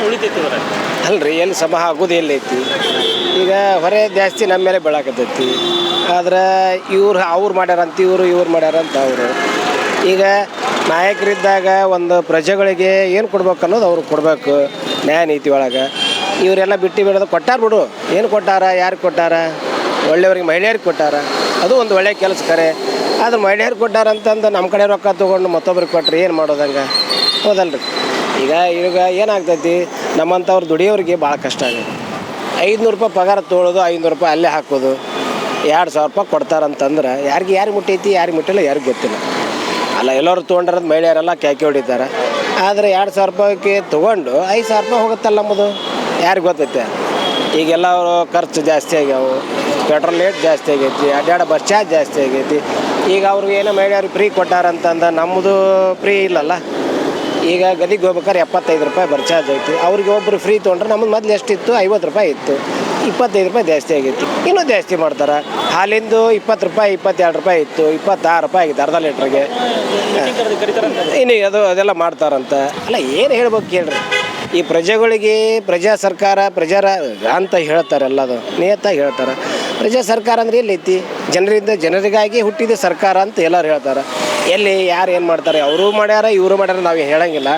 ಏನು ಉಳಿತೈತಿ ಅಲ್ರಿ, ಎಲ್ಲಿ ಸಮ ಆಗೋದು ಎಲ್ಲೈತಿ? ಈಗ ಹೊರೆ ಜಾಸ್ತಿ ನಮ್ಮ ಮೇಲೆ ಬೀಳಾಕತ್ತೈತಿ. ಆದ್ರೆ ಇವ್ರು, ಅವ್ರು ಮಾಡ್ಯಾರಂತ ಇವರು, ಇವ್ರು ಮಾಡ್ಯಾರಂತ ಅವರು. ಈಗ ನಾಯಕರಿದ್ದಾಗ ಒಂದು ಪ್ರಜೆಗಳಿಗೆ ಏನು ಕೊಡ್ಬೇಕು ಅನ್ನೋದು ಅವ್ರಿಗೆ ಕೊಡಬೇಕು, ನ್ಯಾಯ ನೀತಿ ಒಳಗೆ. ಇವರೆಲ್ಲ ಬಿಟ್ಟು ಬಿಡೋದು ಕೊಟ್ಟಾರ ಬಿಡು. ಏನು ಕೊಟ್ಟಾರ, ಯಾರು ಕೊಟ್ಟಾರ? ಒಳ್ಳೆಯವ್ರಿಗೆ ಮಹಿಳೆಯರಿಗೆ ಕೊಟ್ಟಾರ? ಅದು ಒಂದು ಒಳ್ಳೆಯ ಕೆಲಸ ಕರೆ. ಆದ್ರೆ ಮಹಿಳೆಯರು ಕೊಟ್ಟಾರಂತಂದು ನಮ್ಮ ಕಡೆ ರೊಕ್ಕ ತೊಗೊಂಡು ಮತ್ತೊಬ್ರಿಗೆ ಕೊಟ್ರಿ ಏನು ಮಾಡೋದಂಗೆ? ಹೌದಲ್ರಿ. ಈಗ ಈಗ ಏನಾಗ್ತೈತಿ, ನಮ್ಮಂಥವ್ರು ದುಡಿಯೋರಿಗೆ ಭಾಳ ಕಷ್ಟ ಆಗುತ್ತೆ ಐದುನೂರು ರೂಪಾಯಿ ಪಗಾರ ತೊಗೊಳೋದು ಐನೂರು ರೂಪಾಯಿ ಅಲ್ಲೇ ಹಾಕೋದು, ಎರಡು ಸಾವಿರ ರೂಪಾಯಿ ಕೊಡ್ತಾರಂತಂದ್ರೆ ಯಾರಿಗೆ ಯಾರಿಗೆ ಮುಟ್ಟೈತಿ, ಯಾರಿಗೆ ಮುಟ್ಟಿಲ್ಲ, ಯಾರಿಗೆ ಗೊತ್ತಿಲ್ಲ. ಅಲ್ಲ, ಎಲ್ಲರೂ ತೊಗೊಂಡಿರೋದು ಮಹಿಳೆಯರೆಲ್ಲ ಕ್ಯಾಕಿ ಹೊಡಿತಾರೆ. ಆದರೆ ಎರಡು ಸಾವಿರ ರೂಪಾಯಿಗೆ ತೊಗೊಂಡು ಐದು ಸಾವಿರ ರೂಪಾಯಿ ಹೋಗುತ್ತಲ್ಲ ನಮ್ಮದು? ಯಾರಿಗೆ ಗೊತ್ತೈತೆ? ಈಗೆಲ್ಲ ಖರ್ಚು ಜಾಸ್ತಿ ಆಗ್ಯಾವು, ಪೆಟ್ರೋಲ್ ರೇಟ್ ಜಾಸ್ತಿ ಆಗೈತಿ ಅಡ್ಡಾಡ ಬಸ್ ಚಾರ್ಜ್ ಜಾಸ್ತಿ ಆಗೈತಿ. ಈಗ ಅವ್ರಿಗೆ ಏನೋ ಮಹಿಳೆಯರಿಗೆ ಫ್ರೀ ಕೊಟ್ಟಾರಂತಂದ ನಮ್ಮದು ಫ್ರೀ ಇಲ್ಲಲ್ಲ? ಈಗ ಗದಿಗೆ ಹೋಗ್ಬೇಕಾದ್ರೆ ಎಪ್ಪತ್ತೈದು ರೂಪಾಯಿ ಬರ್ ಚಾರ್ಜ್ ಐತಿ ಅವ್ರಿಗೆ ಒಬ್ಬರು ಫ್ರೀ ತೊಗೊಂಡ್ರೆ ನಮ್ಮದು ಮೊದಲು ಎಷ್ಟಿತ್ತು? ಐವತ್ತು ರೂಪಾಯಿ ಇತ್ತು. ಇಪ್ಪತ್ತೈದು ರೂಪಾಯಿ ಜಾಸ್ತಿ ಆಗಿತ್ತು. ಇನ್ನೂ ಜಾಸ್ತಿ ಮಾಡ್ತಾರೆ? ಹಾಲಿಂದು ಇಪ್ಪತ್ತು ರೂಪಾಯಿ, ಇಪ್ಪತ್ತೆರಡು ರೂಪಾಯಿ ಇತ್ತು. ಇಪ್ಪತ್ತಾರು ರೂಪಾಯಿ ಆಗಿತ್ತು ಅರ್ಧ ಲೀಟ್ರಿಗೆ. ಇನ್ನು ಅದು, ಅದೆಲ್ಲ ಮಾಡ್ತಾರಂತ. ಅಲ್ಲ, ಏನು ಹೇಳ್ಬೇಕು ಕೇಳ್ರಿ. ಈ ಪ್ರಜೆಗಳಿಗೆ ಪ್ರಜಾ ಸರ್ಕಾರ ಪ್ರಜಾರ ಅಂತ ಹೇಳ್ತಾರೆ ಎಲ್ಲದು ನಿಯತ್ತಾಗಿ ಹೇಳ್ತಾರೆ. ಪ್ರಜಾ ಸರ್ಕಾರ ಅಂದ್ರೆ ಎಲ್ಲೈತಿ ಜನರಿಂದ, ಜನರಿಗಾಗಿ ಹುಟ್ಟಿದ ಸರ್ಕಾರ ಅಂತ ಎಲ್ಲರೂ ಹೇಳ್ತಾರೆ. ಎಲ್ಲಿ ಯಾರು ಏನು ಮಾಡ್ತಾರೆ? ಅವರು ಮಾಡ್ಯಾರ, ಇವರು ಮಾಡ್ಯಾರ ನಾವು ಹೇಳಂಗಿಲ್ಲ.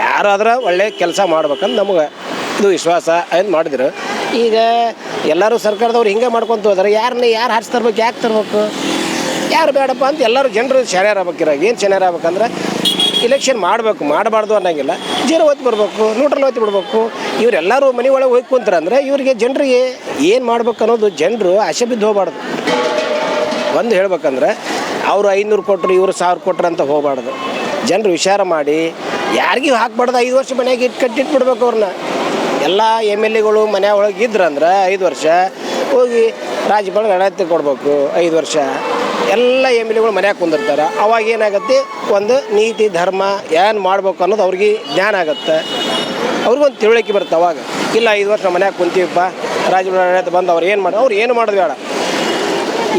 ಯಾರಾದ್ರೆ ಒಳ್ಳೆ ಕೆಲಸ ಮಾಡ್ಬೇಕಂತ ನಮಗೆ ಇದು ವಿಶ್ವಾಸ ಏನು ಮಾಡಿದ್ರು. ಈಗ ಎಲ್ಲರೂ ಸರ್ಕಾರದವ್ರು ಹಿಂಗೆ ಮಾಡ್ಕೊತ ಹೋದ್ರೆ ಯಾರನ್ನ ಯಾರು ಹಾರಿಸಿ ತರ್ಬೇಕು, ಯಾಕೆ ತರ್ಬೇಕು? ಯಾರು ಬೇಡಪ್ಪ ಅಂತ ಎಲ್ಲರೂ ಜನರು ಆಗ್ಬೇಕಿರ ಏನು ಆಗ್ಬೇಕಂದ್ರೆ ಇಲೆಕ್ಷನ್ ಮಾಡಬೇಕು, ಮಾಡಬಾರ್ದು ಅನ್ನೋಂಗಿಲ್ಲ. ಜೀರೋ ಒತ್ತಿ ಬರಬೇಕು ನ್ಯೂಟ್ರಲ್ ಒತ್ತಿ ಬಿಡ್ಬೇಕು. ಇವರೆಲ್ಲರೂ ಮನೆ ಒಳಗೆ ಹೋಗಿ ಕುಂತಾರಂದ್ರೆ ಇವರಿಗೆ ಜನರಿಗೆ ಏನು ಮಾಡ್ಬೇಕು ಅನ್ನೋದು ಜನರು ಆಸೆ ಬಿದ್ದು ಹೋಗ್ಬಾರ್ದು. ಒಂದು ಹೇಳ್ಬೇಕಂದ್ರೆ ಅವರು ಐನೂರು ಕೊಟ್ಟರು ಇವರು ಸಾವಿರ ಕೊಟ್ಟರು ಅಂತ ಹೋಗ್ಬಾರ್ದು. ಜನರು ವಿಚಾರ ಮಾಡಿ, ಯಾರಿಗೂ ಹಾಕ್ಬಾರ್ದು, ಐದು ವರ್ಷ ಮನೆಯಾಗ ಇಟ್ಟು ಕಟ್ಟಿಟ್ಬಿಡ್ಬೇಕು ಅವ್ರನ್ನ. ಎಲ್ಲ ಎಂ ಎಲ್ ಎಗಳು ಮನೆ ಒಳಗೆ ಇದ್ರಂದ್ರೆ ಐದು ವರ್ಷ ಹೋಗಿ ರಾಜ್ಯಪಾಲ ಗಣತಿ ಕೊಡಬೇಕು, ಐದು ವರ್ಷ. ಎಲ್ಲ ಎಂ ಎಲ್ ಎಗಳು ಮನೆಯಾಗ ಕುಂದಿರ್ತಾರೆ. ಅವಾಗ ಏನಾಗುತ್ತೆ? ಒಂದು ನೀತಿ, ಧರ್ಮ ಏನು ಮಾಡ್ಬೇಕು ಅನ್ನೋದು ಅವ್ರಿಗೆ ಜ್ಞಾನ ಆಗುತ್ತೆ. ಅವ್ರಿಗೊಂದು ತಿಳುವಳಿಕೆ ಬರುತ್ತೆ ಅವಾಗ. ಇಲ್ಲ, ಐದು ವರ್ಷ ಮನೆಯಾಗ ಕುಂತೀವಪ್ಪ ರಾಜ್ಯಪಾಲ ಆಡಳಿತ ಬಂದು ಅವ್ರು ಏನು ಮಾಡಿ, ಅವ್ರು ಏನು ಮಾಡೋದು ಬೇಡ.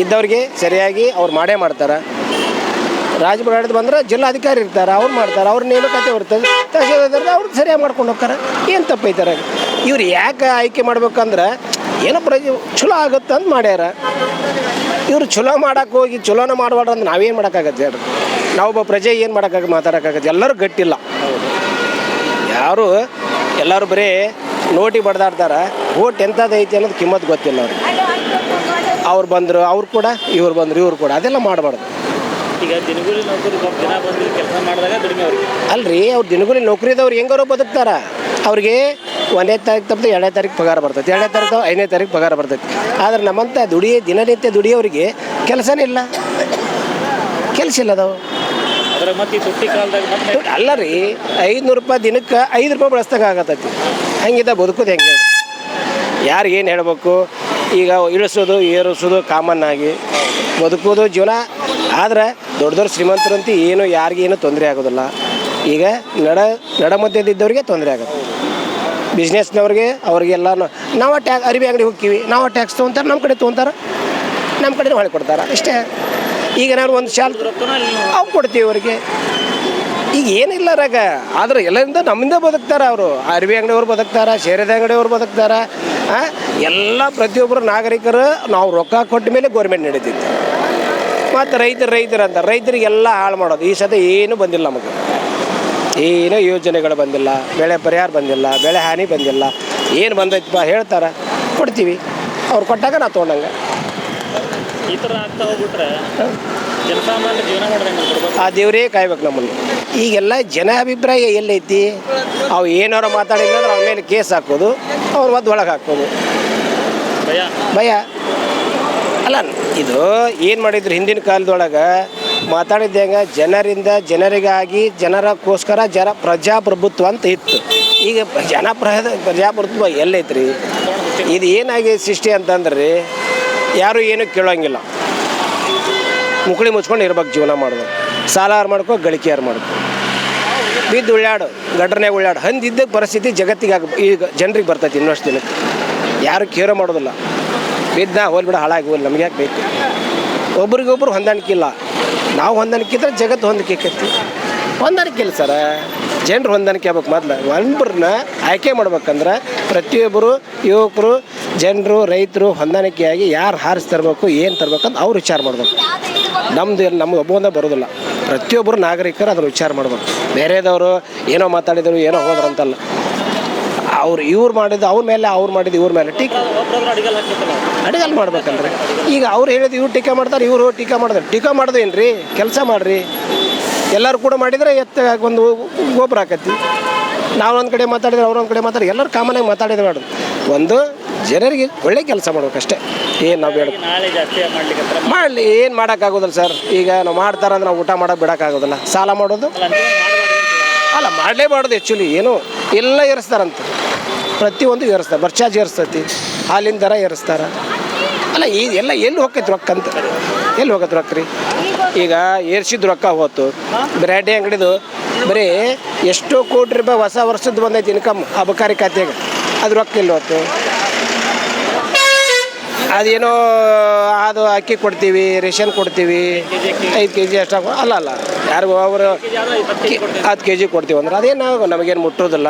ಇದ್ದವ್ರಿಗೆ ಸರಿಯಾಗಿ ಅವ್ರು ಮಾಡೇ ಮಾಡ್ತಾರೆ. ರಾಜಭವನ ಬಂದ್ರೆ ಬಂದ್ರೆ ಜಿಲ್ಲಾಧಿಕಾರಿ ಇರ್ತಾರೆ, ಅವ್ರು ಮಾಡ್ತಾರೆ, ಅವ್ರ ನೇಮಕಾತಿ ಬರ್ತದೆ ತಹಸೀಲ್ದಾರ್ ಅವ್ರು ಸರಿಯಾಗಿ ಮಾಡ್ಕೊಂಡು ಹೋಗ್ತಾರೆ. ಏನು ತಪ್ಪೈತಾರೆ? ಇವ್ರು ಯಾಕೆ ಆಯ್ಕೆ ಮಾಡ್ಬೇಕಂದ್ರೆ ಏನೋ ಪ್ರಜೆ ಚಲೋ ಆಗುತ್ತೆ ಅಂತ ಮಾಡ್ಯಾರ. ಇವ್ರು ಚಲೋ ಮಾಡೋಕೆ ಹೋಗಿ ಚಲೋನ ಮಾಡಬಾರ್ದು ಅಂದ್ರೆ ನಾವೇನು ಮಾಡೋಕ್ಕಾಗತ್ತೆ ಹೇಳ್ರಿ. ನಾವೊಬ್ಬ ಪ್ರಜೆ ಏನು ಮಾಡೋಕ್ಕಾಗ, ಮಾತಾಡೋಕ್ಕಾಗತ್ತೆ? ಎಲ್ಲರೂ ಗಟ್ಟಿಲ್ಲ. ಯಾರು ಎಲ್ಲರೂ ಬರೀ ನೋಟಿ ಬಡ್ದಾಡ್ತಾರೆ, ಓಟ್ ಎಂಥದ್ದು ಐತಿ ಅನ್ನೋದು ಕಿಮ್ಮತ್ತು ಗೊತ್ತಿಲ್ಲ ಅವ್ರಿಗೆ. ಅವ್ರು ಬಂದರು ಅವ್ರು ಕೂಡ ಇವ್ರು ಬಂದರು ಇವ್ರು ಕೂಡ ಅದೆಲ್ಲ ಮಾಡಬಾರ್ದು. ಈಗ ದಿನಗೂಲಿ ನೌಕರಿ ದಿನ ಬಂದು ಕೆಲಸ ಮಾಡಿದಾಗ ದುಡಿಮೆ ಅವ್ರಿಗೆ. ಅಲ್ರಿ ಅವ್ರು ದಿನಗೂಲಿ ನೌಕರಿದವ್ರು ಹೆಂಗಾರು ಬದುಕ್ತಾರ? ಅವ್ರಿಗೆ ಒಂದನೇ ತಾರೀಕು ತಪ್ಪು ಎರಡನೇ ತಾರೀಕು ಪಗಾರ ಬರ್ತೈತಿ ಎರಡನೇ ತಾರೀಕು ಐದನೇ ತಾರೀಕು ಪಗಾರ ಬರ್ತೈತಿ. ಆದ್ರೆ ನಮ್ಮಂಥ ದುಡಿ ದಿನನಿತ್ಯ ದುಡಿಯೋರಿಗೆ ಕೆಲಸನೇ ಇಲ್ಲ. ಕೆಲಸ ಇಲ್ಲ ಅದಾವು ಅಲ್ಲ ರೀ ಐದುನೂರು ರೂಪಾಯಿ ದಿನಕ್ಕೆ ಐದು ರೂಪಾಯಿ ಬಳಸ್ದಂಗೆ ಆಗತ್ತೈತಿ. ಹಂಗಿದ್ದ ಬದುಕೋದು ಹೆಂಗೆ ಯಾರು ಏನು ಹೇಳ್ಬೇಕು? ಈಗ ಇಳಿಸೋದು, ಏರಿಸೋದು ಕಾಮನ್ ಆಗಿ ಬದುಕೋದು ಜೀವನ. ಆದರೆ ದೊಡ್ಡ ದೊಡ್ಡ ಶ್ರೀಮಂತರಂತೂ ಏನು ಯಾರಿಗೇನು ತೊಂದರೆ ಆಗೋದಿಲ್ಲ. ಈಗ ನಡ ನಡ ಮಧ್ಯದಿದ್ದವ್ರಿಗೆ ತೊಂದರೆ ಆಗುತ್ತೆ. ಬಿಸ್ನೆಸ್ನವ್ರಿಗೆ ಅವ್ರಿಗೆಲ್ಲ ನಾವು ಟ್ಯಾಕ್, ಅರಿವಿ ಅಂಗಡಿ ಹೋಗ್ತೀವಿ, ನಾವು ಟ್ಯಾಕ್ಸ್ ತೊಗೊಂತಾರೆ ನಮ್ಮ ಕಡೆ ತೊಗೊಂತಾರೆ ನಮ್ಮ ಕಡೆ ಹೊಳೆ ಕೊಡ್ತಾರೆ ಇಷ್ಟೇ ಈಗ ನಾನು ಒಂದು ಶಾಲ್ ಅವ್ರು ಅವು ಕೊಡ್ತೀವಿ ಅವ್ರಿಗೆ. ಈಗ ಏನಿಲ್ಲ ರಾಗ. ಆದ್ರೆ ಎಲ್ಲರಿಂದ ನಮ್ಮಿಂದ ಬದುಕ್ತಾರ ಅವರು. ಅರಿವಿ ಅಂಗಡಿಯವ್ರು ಬದುಕ್ತಾರ ಶೇರದ ಅಂಗಡಿಯವ್ರು ಬದುಕ್ತಾರ ಎಲ್ಲ ಪ್ರತಿಯೊಬ್ಬರು ನಾಗರಿಕರು ನಾವು ರೊಕ್ಕ ಕೊಟ್ಟ ಮೇಲೆ ಗೌರ್ಮೆಂಟ್ ನಡೀತಿತ್ತು ಮತ್ತು ರೈತರು ರೈತರು ಅಂತ. ರೈತರಿಗೆಲ್ಲ ಹಾಳು ಮಾಡೋದು. ಈ ಸತಿ ಏನು ಬಂದಿಲ್ಲ ನಮಗೆ. ಏನೂ ಯೋಜನೆಗಳು ಬಂದಿಲ್ಲ. ಬೆಳೆ ಪರಿಹಾರ ಬಂದಿಲ್ಲ. ಬೆಳೆ ಹಾನಿ ಬಂದಿಲ್ಲ. ಏನು ಬಂದೈತಪ್ಪ ಹೇಳ್ತಾರೆ. ಕೊಡ್ತೀವಿ. ಅವ್ರು ಕೊಟ್ಟಾಗ ನಾವು ತೊಗೊಂಡಂಗೆ. ಈ ಥರ ಆಗ್ತಾ ಹೋಗ್ಬಿಟ್ರೆ ಜನಸಾಮಾನ್ಯ ಜೀವನ ಮಾಡ್ದಂಗೆ ಆ ದೇವರೇ ಕಾಯ್ಬೇಕು ನಮ್ಮನ್ನು. ಈಗೆಲ್ಲ ಜನ ಅಭಿಪ್ರಾಯ ಎಲ್ಲೈತಿ? ಅವು ಏನಾರ ಮಾತಾಡಿಲ್ಲ ಅಂದ್ರೆ ಅವ್ರ ಮೇಲೆ ಕೇಸ್ ಹಾಕೋದು ಅವ್ರ ಒದ್ದು ಒಳಗೆ ಹಾಕೋದು. ಭಯ? ಭಯ. ಅಲ್ಲ ಇದು ಏನು ಮಾಡಿದ್ರು ಹಿಂದಿನ ಕಾಲದೊಳಗೆ? ಮಾತಾಡಿದ್ದೆ ಹೆಂಗೆ ಜನರಿಂದ ಜನರಿಗಾಗಿ ಜನರಕ್ಕೋಸ್ಕರ ಜನ ಪ್ರಜಾಪ್ರಭುತ್ವ ಅಂತ ಇತ್ತು. ಈಗ ಜನ ಪ್ರ ಪ್ರಜಾಪ್ರಭುತ್ವ ಎಲ್ಲೈತ್ರಿ. ಇದು ಏನಾಗಿ ಸೃಷ್ಟಿ ಅಂತಂದ್ರೆ ಯಾರು ಏನು ಕೇಳೋಂಗಿಲ್ಲ. ಮುಕ್ಳಿ ಮುಚ್ಕೊಂಡು ಇರ್ಬೇಕು ಜೀವನ ಮಾಡೋದು. ಸಾಲ ಯಾರು ಮಾಡ್ಕೋ, ಗಳಿಕೆ ಯಾರು ಮಾಡ್ಕೋ. ಬಿದ್ದು ಉಳ್ಳಾಡು, ಗಡ್ರನ್ಯಾಗ ಉಳ್ಳಾಡು, ಹಂದಿದ್ದ ಪರಿಸ್ಥಿತಿ ಜಗತ್ತಿಗೆ ಆಗ ಈಗ ಜನರಿಗೆ ಬರ್ತೈತಿ ಇನ್ನಷ್ಟು ದಿನಕ್ಕೆ. ಯಾರು ಕೇರೋ ಮಾಡೋದಿಲ್ಲ. ಬಿದ್ದ ಹೋಲ್ಬಿಡ ಹಾಳಾಗಿ ಹೋಲ್ ನಮ್ಗೆ ಯಾಕೆ ಬೇಕು? ಒಬ್ರಿಗೊಬ್ರು ಹೊಂದಾಣಿಕೆ ಇಲ್ಲ. ನಾವು ಹೊಂದಾಣಿಕೆ ಇದ್ರೆ ಜಗತ್ತು ಹೊಂದಿಕೆ ಹೊಂದಾಣಿಕೆ ಇಲ್ಲ ಸರ. ಜನರು ಹೊಂದಾಣಿಕೆ ಆಗ್ಬೇಕು ಮೊದಲು. ಒಬ್ಬರನ್ನ ಆಯ್ಕೆ ಮಾಡ್ಬೇಕಂದ್ರೆ ಪ್ರತಿಯೊಬ್ಬರು ಯುವಕರು ಜನರು, ರೈತರು ಹೊಂದಾಣಿಕೆಯಾಗಿ ಯಾರು ಹಾರಿಸಿ ತರಬೇಕು, ಏನು ತರ್ಬೇಕಂತ ಅವ್ರು ವಿಚಾರ ಮಾಡಬೇಕು. ನಮ್ದು ಏನು ನಮ್ಗೆ ಒಂದೇ ಬರೋದಿಲ್ಲ. ಪ್ರತಿಯೊಬ್ಬರು ನಾಗರಿಕರು ಅದನ್ನು ವಿಚಾರ ಮಾಡಬೇಕು. ಬೇರೆದವರು ಏನೋ ಮಾತಾಡಿದರು, ಏನೋ ಹೋದ್ರಂತಲ್ಲ ಅವ್ರು ಇವ್ರು ಮಾಡಿದ್ದು ಅವ್ರ ಮೇಲೆ, ಅವ್ರು ಮಾಡಿದ್ದು ಇವ್ರ ಮೇಲೆ. ಟೀಕ್ ಅಡಿಗಲ್ಲಿ ಮಾಡ್ಬೇಕಂದ್ರೆ ಈಗ ಅವ್ರು ಹೇಳಿದ್ದು ಇವ್ರು ಟೀಕಾ ಮಾಡ್ತಾರೆ, ಇವರು ಟೀಕಾ ಮಾಡ್ತಾರೆ. ಟೀಕಾ ರೀ ಕೆಲಸ ಮಾಡಿರಿ. ಎಲ್ಲರೂ ಕೂಡ ಮಾಡಿದರೆ ಎತ್ತ ಒಂದು ಗೊಬ್ಬರ ಆಕತಿ. ನಾವು ಒಂದು ಕಡೆ ಮಾತಾಡಿದ್ರೆ ಅವ್ರು ಒಂದು ಕಡೆ ಮಾತಾಡಿ, ಎಲ್ಲರೂ ಕಾಮನಾಗಿ ಮಾತಾಡಿದ್ರೆ ಬೇಡ ಒಂದು ಜನರಿಗೆ ಒಳ್ಳೆ ಕೆಲಸ ಮಾಡ್ಬೇಕಷ್ಟೇ ಏನು ನಾವು ಬೇಡ ಈಗ ಮಾಡಲಿ, ಏನು ಮಾಡೋಕ್ಕಾಗೋದಿಲ್ಲ ಸರ್. ಈಗ ನಾವು ಮಾಡ್ತಾರಂದ್ರೆ ನಾವು ಊಟ ಮಾಡೋಕೆ ಬಿಡೋಕ್ಕಾಗೋದಿಲ್ಲ. ಸಾಲ ಮಾಡೋದು? ಅಲ್ಲ, ಮಾಡಲೇಬಾರ್ದು ಆ್ಯಕ್ಚುಲಿ ಏನು? ಎಲ್ಲ ಏರಿಸ್ತಾರಂತ. ಪ್ರತಿಯೊಂದು ಏರಿಸ್ತಾರೆ. ಬರ್ಚಾರ್ಜ್ ಏರಿಸ್ತೈತಿ. ಹಾಲಿನ ದರ ಏರಿಸ್ತಾರ. ಅಲ್ಲ, ಈ ಎಲ್ಲ ಎಲ್ಲಿ ಹೋಗೈತಿ ರೊಕ್ಕ ಅಂತ? ಎಲ್ಲಿ ಹೋಗತ್ತೆ ರೊಕ್ಕ ರೀ? ಈಗ ಏರ್ಸಿದ ರೊಕ್ಕ ಹೋತು. ಬ್ರ್ಯಾಡಿ ಅಂಗಡಿದು ಬರೀ ಎಷ್ಟೋ ಕೋಟಿ ರೂಪಾಯಿ ಹೊಸ ವರ್ಷದ ಬಂದೈತಿ ಇನ್ಕಮ್ ಅಬಕಾರಿ ಖಾತೆಗೆ ಅದು ರೊಕ್ಕ ಇಲ್ವತ್ತು ಅದೇನೋ, ಅದು ಅಕ್ಕಿ ಕೊಡ್ತೀವಿ, ರೇಷನ್ ಕೊಡ್ತೀವಿ, ಐದು ಕೆ ಜಿ ಅಷ್ಟಾಗ ಅಲ್ಲ ಅಲ್ಲ. ಯಾರಿಗೂ ಅವರು ಹತ್ತು ಕೆ ಜಿ ಕೊಡ್ತೀವಿ ಅಂದ್ರೆ ಅದೇನು ನಮಗೇನು ಮುಟ್ಟೋದಿಲ್ಲ.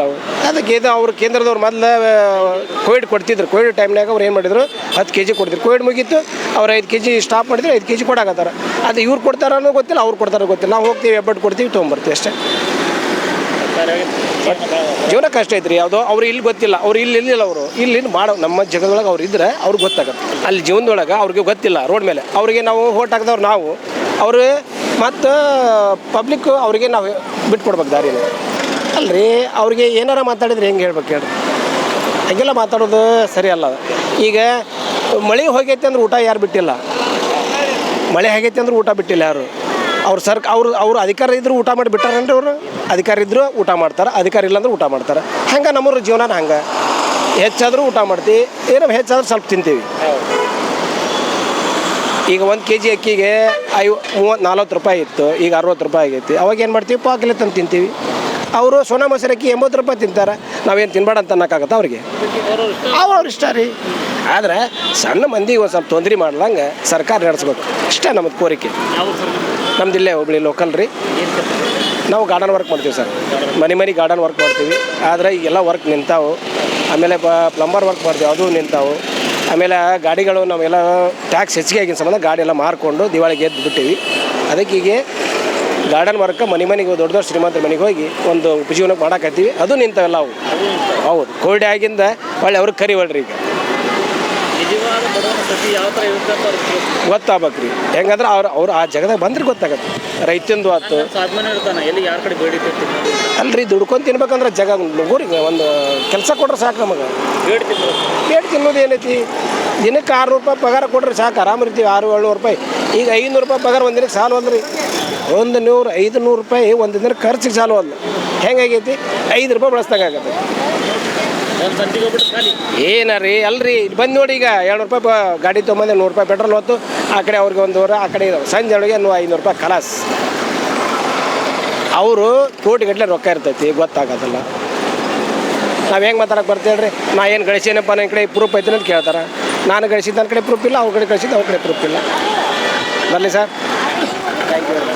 ನಾವು ಅದಕ್ಕೆ ಇದು ಅವ್ರು ಕೇಂದ್ರದವ್ರು ಮೊದಲು ಕೋವಿಡ್ ಕೊಡ್ತಿದ್ರು. ಕೋವಿಡ್ ಟೈಮ್ನಾಗ ಅವ್ರು ಏನು ಮಾಡಿದ್ರು? ಹತ್ತು ಕೆ ಜಿ ಕೊಡ್ತಿದ್ರು. ಕೋವಿಡ್ ಮುಗೀತು, ಅವ್ರು ಐದು ಕೆ ಜಿ ಸ್ಟಾಪ್ ಮಾಡಿದ್ರು, ಐದು ಕೆ ಜಿ ಕೊಡಾಕತ್ತಾರ. ಅದು ಇವ್ರು ಕೊಡ್ತಾರೋ ಗೊತ್ತಿಲ್ಲ, ಅವ್ರು ಕೊಡ್ತಾರೋ ಗೊತ್ತಿಲ್ಲ. ನಾವು ಹೋಗ್ತೀವಿ ಹೆಬ್ಬಟ್ಟು ಕೊಡ್ತೀವಿ, ತೊಗೊಂಬರ್ತೀವಿ ಅಷ್ಟೇ. ಜೀವನ ಕಷ್ಟ ಐತ್ರಿ. ಯಾವುದೋ ಅವ್ರು ಇಲ್ಲಿ ಗೊತ್ತಿಲ್ಲ. ಅವ್ರು ಇಲ್ಲಿ ಇಲ್ಲಿಲ್ಲ ಅವರು. ಇಲ್ಲಿ ಮಾಡೋ, ನಮ್ಮ ಜಗದೊಳಗೆ ಅವ್ರು ಇದ್ರೆ ಅವ್ರಿಗೆ ಗೊತ್ತಾಗತ್ತೆ. ಅಲ್ಲಿ ಜೀವನದೊಳಗೆ ಅವ್ರಿಗೆ ಗೊತ್ತಿಲ್ಲ, ರೋಡ್ ಮೇಲೆ. ಅವರಿಗೆ ನಾವು ಹೋಟ್ ಹಾಕಿದವ್ರು ನಾವು. ಅವರು ಮತ್ತು ಪಬ್ಲಿಕ್ ಅವ್ರಿಗೆ ನಾವು ಬಿಟ್ಕೊಡ್ಬೇಕು ದಾರಿನ. ಅಲ್ರಿ, ಅವ್ರಿಗೆ ಏನಾರ ಮಾತಾಡಿದ್ರೆ ಹೆಂಗೆ ಹೇಳ್ಬೇಕು ಹೇಳಿ ಹಾಗೆಲ್ಲ ಮಾತಾಡೋದು ಸರಿ ಅಲ್ಲ. ಈಗ, ಮಳೆ ಹೋಗೈತೆ ಅಂದ್ರೆ ಊಟ ಯಾರು ಬಿಟ್ಟಿಲ್ಲ. ಮಳೆ ಆಗೈತೆ ಅಂದ್ರೆ ಊಟ ಬಿಟ್ಟಿಲ್ಲ ಯಾರು. ಅವ್ರು ಸರ್ಕ ಅವರು, ಅವ್ರು ಅಧಿಕಾರ ಇದ್ದರೂ ಊಟ ಮಾಡಿ ಬಿಟ್ಟಾರೇನ್ರಿ ಅವರು? ಅಧಿಕಾರ ಇದ್ದರೂ ಊಟ ಮಾಡ್ತಾರೆ, ಅಧಿಕಾರ ಇಲ್ಲ ಅಂದ್ರೆ ಊಟ ಮಾಡ್ತಾರೆ. ಹಂಗೆ ನಮ್ಮೂರ ಜೀವನ ಹಂಗೆ. ಹೆಚ್ಚಾದರೂ ಊಟ ಮಾಡ್ತೀವಿ ಏನೋ ಹೆಚ್ಚಾದ್ರೂ ಸ್ವಲ್ಪ ತಿಂತೀವಿ. ಈಗ ಒಂದು ಕೆ ಜಿ ಅಕ್ಕಿಗೆ ಐವ, ಮೂವತ್ತು, ನಲ್ವತ್ತು ರೂಪಾಯಿ ಇತ್ತು. ಈಗ ಅರವತ್ತು ರೂಪಾಯಿ ಆಗೈತಿ. ಅವಾಗ ಏನು ಮಾಡ್ತೀವಿ? ಪಾಕಿಲೆ ತಂದು ತಿಂತೀವಿ. ಅವರು ಸೋನಾ ಮೊಸರು ಅಕ್ಕಿ ಎಂಬತ್ತು ರೂಪಾಯಿ ತಿಂತಾರೆ. ನಾವೇನು ತಿನ್ಬೇಡ ಅಂತ ಅನ್ನೋಕ್ಕಾಗತ್ತೆ ಅವ್ರಿಗೆ? ಅವ್ರವ್ರ ಇಷ್ಟ ರೀ. ಆದ್ರೆ ಸಣ್ಣ ಮಂದಿಗೆ ಒಂದು ಸ್ವಲ್ಪ ತೊಂದರೆ ಮಾಡ್ಲಂಗೆ ಸರ್ಕಾರ ನಡೆಸ್ಬೇಕು. ಇಷ್ಟೇ ನಮ್ಮದು ಕೋರಿಕೆ. ನಮ್ದು ಇಲ್ಲೇ ಹುಬ್ಳಿ ಲೋಕಲ್ ರೀ. ನಾವು ಗಾರ್ಡನ್ ವರ್ಕ್ ಮಾಡ್ತೀವಿ ಸರ್. ಮನೆ ಮನೆ ಗಾರ್ಡನ್ ವರ್ಕ್ ಮಾಡ್ತೀವಿ. ಆದರೆ ಈಗೆಲ್ಲ ವರ್ಕ್ ನಿಂತಾವು. ಆಮೇಲೆ ಪ್ಲಂಬರ್ ವರ್ಕ್ ಮಾಡ್ತೀವಿ. ಅದು ನಿಂತಾವು. ಆಮೇಲೆ ಗಾಡಿಗಳು ನಾವೆಲ್ಲ ಟ್ಯಾಕ್ಸ್ ಹೆಚ್ಚಿಗೆ ಆಗಿನ ಸಂಬಂಧ ಗಾಡಿ ಎಲ್ಲ ಮಾರ್ಕೊಂಡು ದಿವಾಳಿಗೆ ಎದ್ದು ಬಿಟ್ಟಿವಿ. ಅದಕ್ಕೆ ಈಗ ಗಾರ್ಡನ್ ಮಾರಕ್ಕೆ ಮನೆ ಮನೆಗೆ ದೊಡ್ಡ ದೊಡ್ಡ ಶ್ರೀಮಂತರ ಮನೆಗೆ ಹೋಗಿ ಒಂದು ಉಪಜೀವನ ಮಾಡಾಕತ್ತೀವಿ. ಅದು ನಿಂತವೆಲ್ಲ ಅವು. ಹೌದು. ಕೋವಿಡ್ ಆಗಿಂದ ಒಳ್ಳೆ ಅವ್ರಿಗೆ ಕರಿವಳ್ರಿ ಈಗ. ಗೊತ್ತಾಗ್ಬೇಕು ರೀ ಹೆಂಗಂದ್ರೆ ಅವ್ರು ಅವ್ರು ಆ ಜಗದಾಗ ಬಂದ್ರೆ ಗೊತ್ತಾಗತ್ತೆ. ರೈತಂದು ಆತು. ಅಲ್ರಿ ದುಡ್ಕೊಂಡು ತಿನ್ಬೇಕಂದ್ರೆ ಜಗ ಊರಿಗೆ ಒಂದು ಕೆಲಸ ಕೊಟ್ರೆ ಸಾಕು ನಮಗೆ. ಬೇಡ ತಿನ್ನೋದು ಏನೈತಿ? ದಿನಕ್ಕೆ ಆರುನೂರು ರೂಪಾಯಿ ಪಗಾರ ಕೊಟ್ರೆ ಸಾಕು. ಆರಾಮ ಇರ್ತೀವಿ. ಆರು ಏಳ್ನೂರು ರೂಪಾಯಿ. ಈಗ ಐನೂರು ರೂಪಾಯಿ ಪಗಾರ ಒಂದು ದಿನಕ್ಕೆ ಸಾಲ ಅಲ್ರಿ. ಒಂದು ನೂರು ಐದು ನೂರು ರೂಪಾಯಿ ಒಂದು ದಿನಕ್ಕೆ ಖರ್ಚಿಗೆ ಸಾಲ ಅಲ್ಲ ಹೆಂಗಾಗೈತಿ? ಐದು ರೂಪಾಯಿ ಬಳಸ್ದಂಗೆ ಆಗತ್ತೆ ಒಂದು ಸಂತಿಗೆ ಹೋಗ್ಬಿಟ್ಟು ಏನ ರೀ ಅಲ್ರಿ ಬಂದು ನೋಡಿ ಈಗ ಏಳ್ನೂರು ರೂಪಾಯಿ ಗಾಡಿ ತೊಗೊಂಬಂದೆ ನೂರು ರೂಪಾಯಿ ಪೆಟ್ರೋಲ್ ಹೊತ್ತು ಆ ಕಡೆ ಅವ್ರಿಗೆ ಒಂದು ಆ ಕಡೆ ಸಂಜೆ ಒಳಗೆ ಐನೂರು ರೂಪಾಯಿ ಕಲಾಸ್. ಅವರು ಕೋಟಿಗಟ್ಟಲೆ ರೊಕ್ಕ ಇರ್ತೈತಿ ಗೊತ್ತಾಗೋದಿಲ್ಲ. ನಾವು ಹೆಂಗೆ ಮಾತಾಡಕ್ಕೆ ಬರ್ತೀವಿ ಹೇಳ್ರಿ? ನಾ ಏನು ಗಳಿಸೇನಪ್ಪ ನನ್ನ ಕಡೆ ಪ್ರೂಫ್ ಐತೆ ಅಂತ ಕೇಳ್ತಾರೆ. ನಾನು ಗಳಿಸಿದ್ದು ನನ್ನ ಕಡೆ ಪ್ರೂಫ್ ಇಲ್ಲ ಅವ್ರ ಕಡೆ ಗಳಿಸಿದ್ದು ಅವ್ರ ಕಡೆ ಪ್ರೂಫ್ ಇಲ್ಲ. ಬರಲಿ ಸರ್ ಥ್ಯಾಂಕ್ ಯು